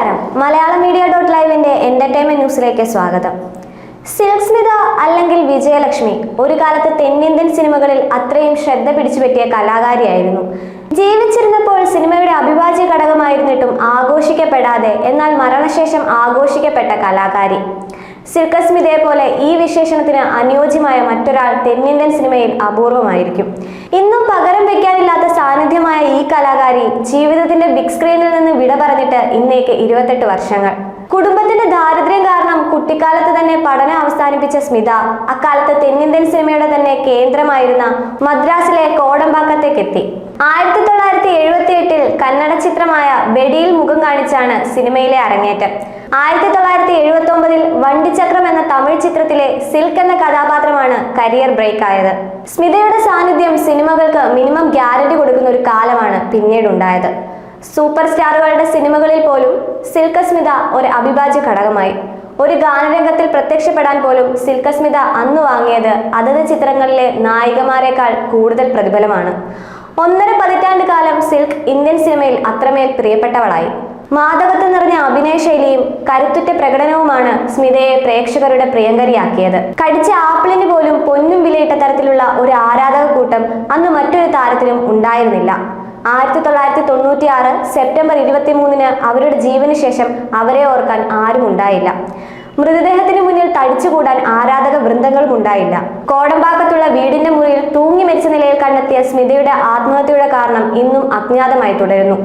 നമസ്കാരം. മലയാള media dot ലൈവിന്റെ entertainment ന്യൂസിലേക്ക് സ്വാഗതം. സിൽസ്മിത സ്മിത അല്ലെങ്കിൽ വിജയലക്ഷ്മി ഒരു കാലത്ത് തെന്നിന്ത്യൻ സിനിമകളിൽ അത്രയും ശ്രദ്ധ പിടിച്ചുപറ്റിയ കലാകാരിയായിരുന്നു. ജീവിച്ചിരുന്നപ്പോൾ സിനിമയുടെ അഭിവാജ്യ ഘടകമായിരുന്നിട്ടും ആഘോഷിക്കപ്പെടാതെ എന്നാൽ മരണശേഷം ആഘോഷിക്കപ്പെട്ട കലാകാരി. സിൽക്കസ്മിതയെ പോലെ ഈ വിശേഷണത്തിന് അനുയോജ്യമായ മറ്റൊരാൾ തെന്നിന്ത്യൻ സിനിമയിൽ അപൂർവമായിരിക്കും. ഇന്നും പകരം വെക്കാനില്ലാത്ത ഈ ജീവിതത്തിന്റെ ബിഗ് സ്ക്രീനിൽ നിന്ന് വിട പറഞ്ഞിട്ട് ഇന്നേക്ക് ഇരുപത്തെട്ട് വർഷങ്ങൾ. കുടുംബത്തിന്റെ ദാരിദ്ര്യം കാരണം കുട്ടിക്കാലത്ത് തന്നെ പഠനം അവസാനിപ്പിച്ച സ്മിത അക്കാലത്ത് തെന്നിന്ത്യൻ സിനിമയുടെ തന്നെ കേന്ദ്രമായിരുന്ന മദ്രാസിലെ കോടമ്പാക്കത്തേക്ക് എത്തി ആയിരത്തി തൊള്ളായിരത്തി എഴുപത്തി എട്ടിൽ കന്നഡ ചിത്രമായ ബെഡിയിൽ മുഖം കാണിച്ചാണ് സിനിമയിലെ അരങ്ങേറ്റം. ആയിരത്തി തൊള്ളായിരത്തി എഴുപത്തി ഒമ്പതിൽ തമിഴ് ചിത്രത്തിലെ സിൽക്ക് എന്ന കഥാപാത്രമാണ് കരിയർ ബ്രേക്ക് ആയത് സ്മിതയുടെ സാന്നിധ്യം സിനിമകൾക്ക് മിനിമം ഗ്യാരണ്ടി കൊടുക്കുന്ന ഒരു കാലമാണ് പിന്നീടുണ്ടായത്. സൂപ്പർ സ്റ്റാറുകളുടെ സിനിമകളിൽ പോലും സിൽക്ക് സ്മിത ഒരു അവിഭാജ്യ ഘടകമായി. ഒരു ഗാനരംഗത്തിൽ പ്രത്യക്ഷപ്പെടാൻ പോലും സിൽക്ക് സ്മിത അന്ന് വാങ്ങിയത് അതത് ചിത്രങ്ങളിലെ നായികമാരെക്കാൾ കൂടുതൽ പ്രതിഫലമാണ്. ഒന്നര പതിറ്റാണ്ട് കാലം സിൽക്ക് ഇന്ത്യൻ സിനിമയിൽ അത്രമേൽ പ്രിയപ്പെട്ടവളായി. മാധവത്വം നിറഞ്ഞ അഭിനയ ശൈലിയും കരുത്തുറ്റ പ്രകടനവുമാണ് സ്മിതയെ പ്രേക്ഷകരുടെ പ്രിയങ്കരിയാക്കിയത്. കടിച്ച ആപ്പിളിന് പോലും പൊന്നും വിലയിട്ട തരത്തിലുള്ള ഒരു ആരാധക കൂട്ടം അന്ന് മറ്റൊരു താരത്തിലും ഉണ്ടായിരുന്നില്ല. ആയിരത്തി തൊള്ളായിരത്തി തൊണ്ണൂറ്റി ആറ് സെപ്റ്റംബർ ഇരുപത്തി മൂന്നിന് അവരുടെ ജീവന് ശേഷം അവരെ ഓർക്കാൻ ആരും ഉണ്ടായില്ല. മൃതദേഹത്തിന് മുന്നിൽ തടിച്ചുകൂടാൻ ആരാധക വൃന്ദങ്ങളും ഉണ്ടായില്ല കോടമ്പാക്കത്തുള്ള വീടിന്റെ കണ്ടെത്തിയ സ്മിതയുടെ ആത്മഹത്യയുടെ കാരണം ഇന്നും അജ്ഞാതമായി തുടരുന്നു.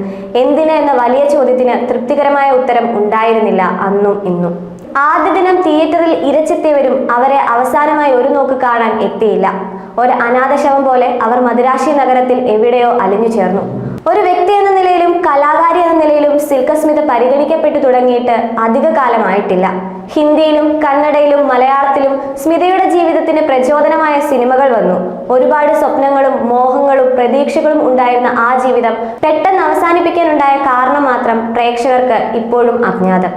എന്തിന് എന്ന വലിയ ചോദ്യത്തിന് തൃപ്തികരമായ ഉത്തരം ഉണ്ടായിരുന്നില്ല അന്നും ഇന്നും. ആദ്യ ദിനം തിയേറ്ററിൽ ഇരച്ചെത്തിയവരും അവരെ അവസാനമായി ഒരു നോക്ക് കാണാൻ എത്തിയില്ല. ഒരു അനാഥശവം പോലെ അവർ മദിരാശി നഗരത്തിൽ എവിടെയോ അലിഞ്ഞു ചേർന്നു ഒരു വ്യക്തി എന്ന നിലയിലും കലാകാരി എന്ന നിലയിലും സിൽക്കസ്മിത പരിഗണിക്കപ്പെട്ടു തുടങ്ങിയിട്ട് അധിക കാലമായിട്ടില്ല. ഹിന്ദിയിലും കന്നഡയിലും മലയാളത്തിലും സ്മിതയുടെ ജീവിതത്തിന് പ്രചോദനമായ സിനിമകൾ വന്നു. ഒരുപാട് സ്വപ്നങ്ങളും മോഹങ്ങളും പ്രതീക്ഷകളും ഉണ്ടായിരുന്ന ആ ജീവിതം പെട്ടെന്ന് അവസാനിപ്പിക്കാനുണ്ടായ കാരണം മാത്രം പ്രേക്ഷകർക്ക് ഇപ്പോഴും അജ്ഞാതം.